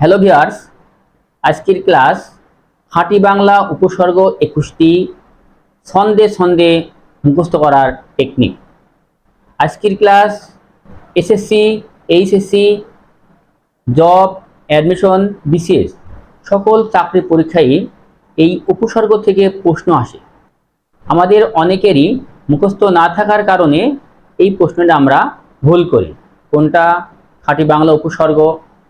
Hello viewers আজকের class হাঁটি বাংলা উপসর্গ একুশটি ছন্দে ছন্দে মুখস্থ করার টেকনিক আজকের class SSC HSC job admission BCS সকল চাকরি পরীক্ষায় এই উপসর্গ থেকে প্রশ্ন আসে। আমাদের অনেকেরই মুখস্থ না থাকার কারণে এই প্রশ্নটা আমরা ভুল করি। কোনটা? খাঁটি বাংলা উপসর্গ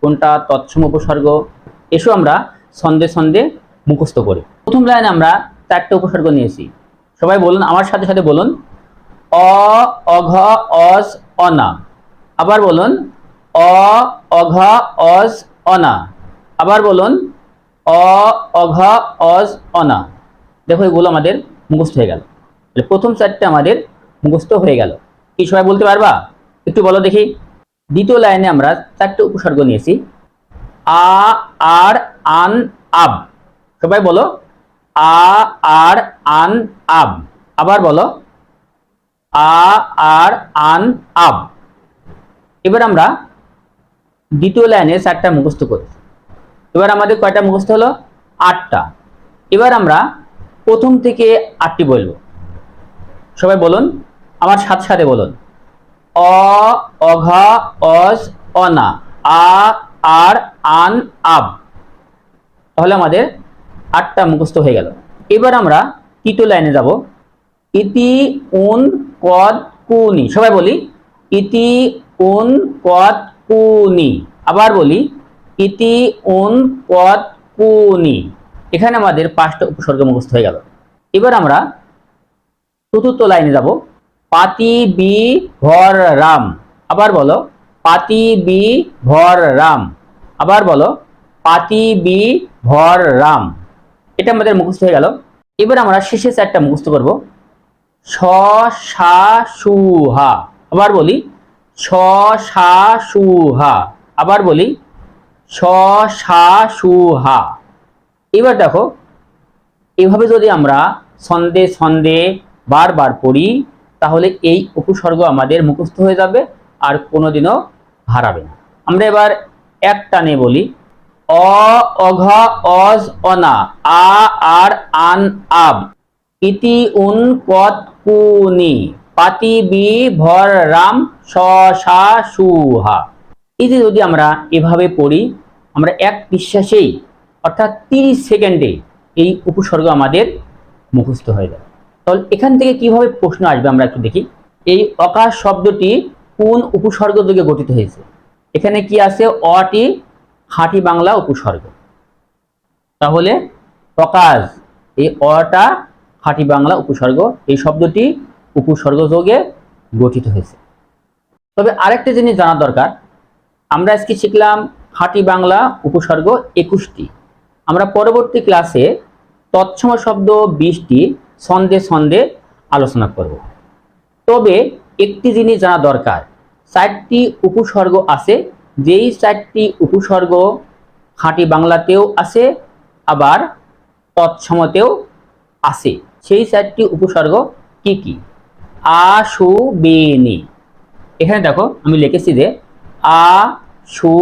কোনটা তৎসম উপসর্গ? এসব আমরা ছন্দে ছন্দে মুখস্থ করি। প্রথম লাইনে আমরা চারটে উপসর্গ নিয়েছি। সবাই বলুন, আমার সাথে সাথে বলুন। অ, অঘ অজ অনা। আবার বলুন, অ, অঘ অজ অনা। আবার বলুন, অ, অঘ অজ অনা। দেখো, এগুলো আমাদের মুখস্থ হয়ে গেল। প্রথম চারটে আমাদের মুখস্থ হয়ে গেল। কি সবাই বলতে পারবা? একটু বলো দেখি। দ্বিতীয় লাইনে আমরা চারটে উপসর্গ নিয়েছি। আ, আর, আন, আব। সবাই বলো, আ, আর, আন, আব। আবার বলো, আ, আর, আন, আব। এবার আমরা দ্বিতীয় লাইনে চারটা মুখস্থ করি। এবার আমাদের কয়টা মুখস্থ হলো? আটটা। এবার আমরা প্রথম থেকে আটটি বলব। সবাই বলুন আমার সাথে সাথে বলুন। অ, অঘা অজ অনা। আ, আর, আন, আব। তাহলে আমাদের আটটা মুখস্থ হয়ে গেল। এবার আমরা তৃতীয় লাইনে যাব। ইতি, উন, কদ, কুনি। সবাই বলি, ইতি, উন, কদ, কুনি। আবার বলি, ইতি, উন, কদ, কুনি। এখানে আমাদের পাঁচটা উপসর্গ মুখস্থ হয়ে গেল। এবার আমরা চতুর্থ লাইনে যাব। পাতি বি ভর রাম। আবার বলো, পাতি বি ভর রাম। আবার বলো, পাতি বি ভর রাম। এটা আমাদের মুখস্থ হয়ে গেল। এবার আমরা শেষে চারটা মুখস্থ করব। স, সা আবার বলি, স, সা, সু আবার বলি, স, সা এবার দেখো, এভাবে যদি আমরা ছন্দে ছন্দে, বারবার পড়ি তাহলে এই উপসর্গ আমাদের মুখস্থ হয়ে যাবে আর কোনোদিনও হারাবে না। আমরা এবার এক টানে বলি, অ, অঘ, অজ, অনা, আ, আর, আন, আব, ইতি, উন, পদ কুনি পাতি, বি, ভর, রাম, স, সা সুহা এই যদি আমরা এভাবে পড়ি, আমরা এক বিশ্বাসেই অর্থাৎ তিরিশ সেকেন্ডে এই উপসর্গ আমাদের মুখস্থ হয়ে যাবে। তাহলে এখান থেকে কীভাবে প্রশ্ন আসবে আমরা একটু দেখি। এই অকাশ শব্দটি কোন উপসর্গ থেকে গঠিত হয়েছে? এখানে কি আছে? অটি খাঁটি বাংলা উপসর্গ। তাহলে অকাজ এই অটা খাঁটি বাংলা উপসর্গ, এই শব্দটি উপসর্গ যোগে গঠিত হয়েছে। তবে আরেকটা জিনিস জানা দরকার। আমরা আজকে শিখলাম খাঁটি বাংলা উপসর্গ একুশটি। আমরা পরবর্তী ক্লাসে তৎসম শব্দ বিশটি ছন্দে ছন্দে আলোচনা করব। তবে একটি জিনিস জানা দরকার, চারটি উপসর্গ আছে, যেই চারটি উপসর্গ খাঁটি বাংলাতেও আছে, আবার তৎসমতেও আছে। সেই চারটি উপসর্গ কি কি? আ, সু বেনি এখানে দেখো, আমি লিখেছি যে আ, সু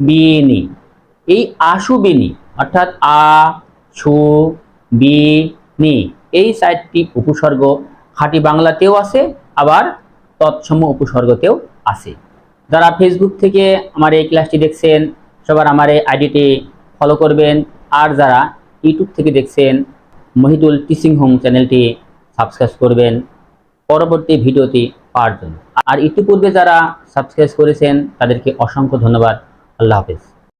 বিনি এই আশু বিনি অর্থাৎ আ, সু, বি, নি। এই চারটি উপসর্গ, খাঁটি বাংলাতেও আছে আবার তৎসম উপসর্গতেও আছে যারা ফেসবুক থেকে আমার এই ক্লাসটি দেখছেন, সবার আমার এই আইডিটি ফলো করবেন, আর যারা ইউটিউব থেকে দেখছেন, মহিদুল টিচিং হোম চ্যানেলটি সাবস্ক্রাইব করবেন পরবর্তী ভিডিওটি পাওয়ার জন্য। আর ইতিপূর্বে যারা সাবস্ক্রাইব করেছেন, তাদেরকে অসংখ্য ধন্যবাদ। আল্লাহ হাফেজ।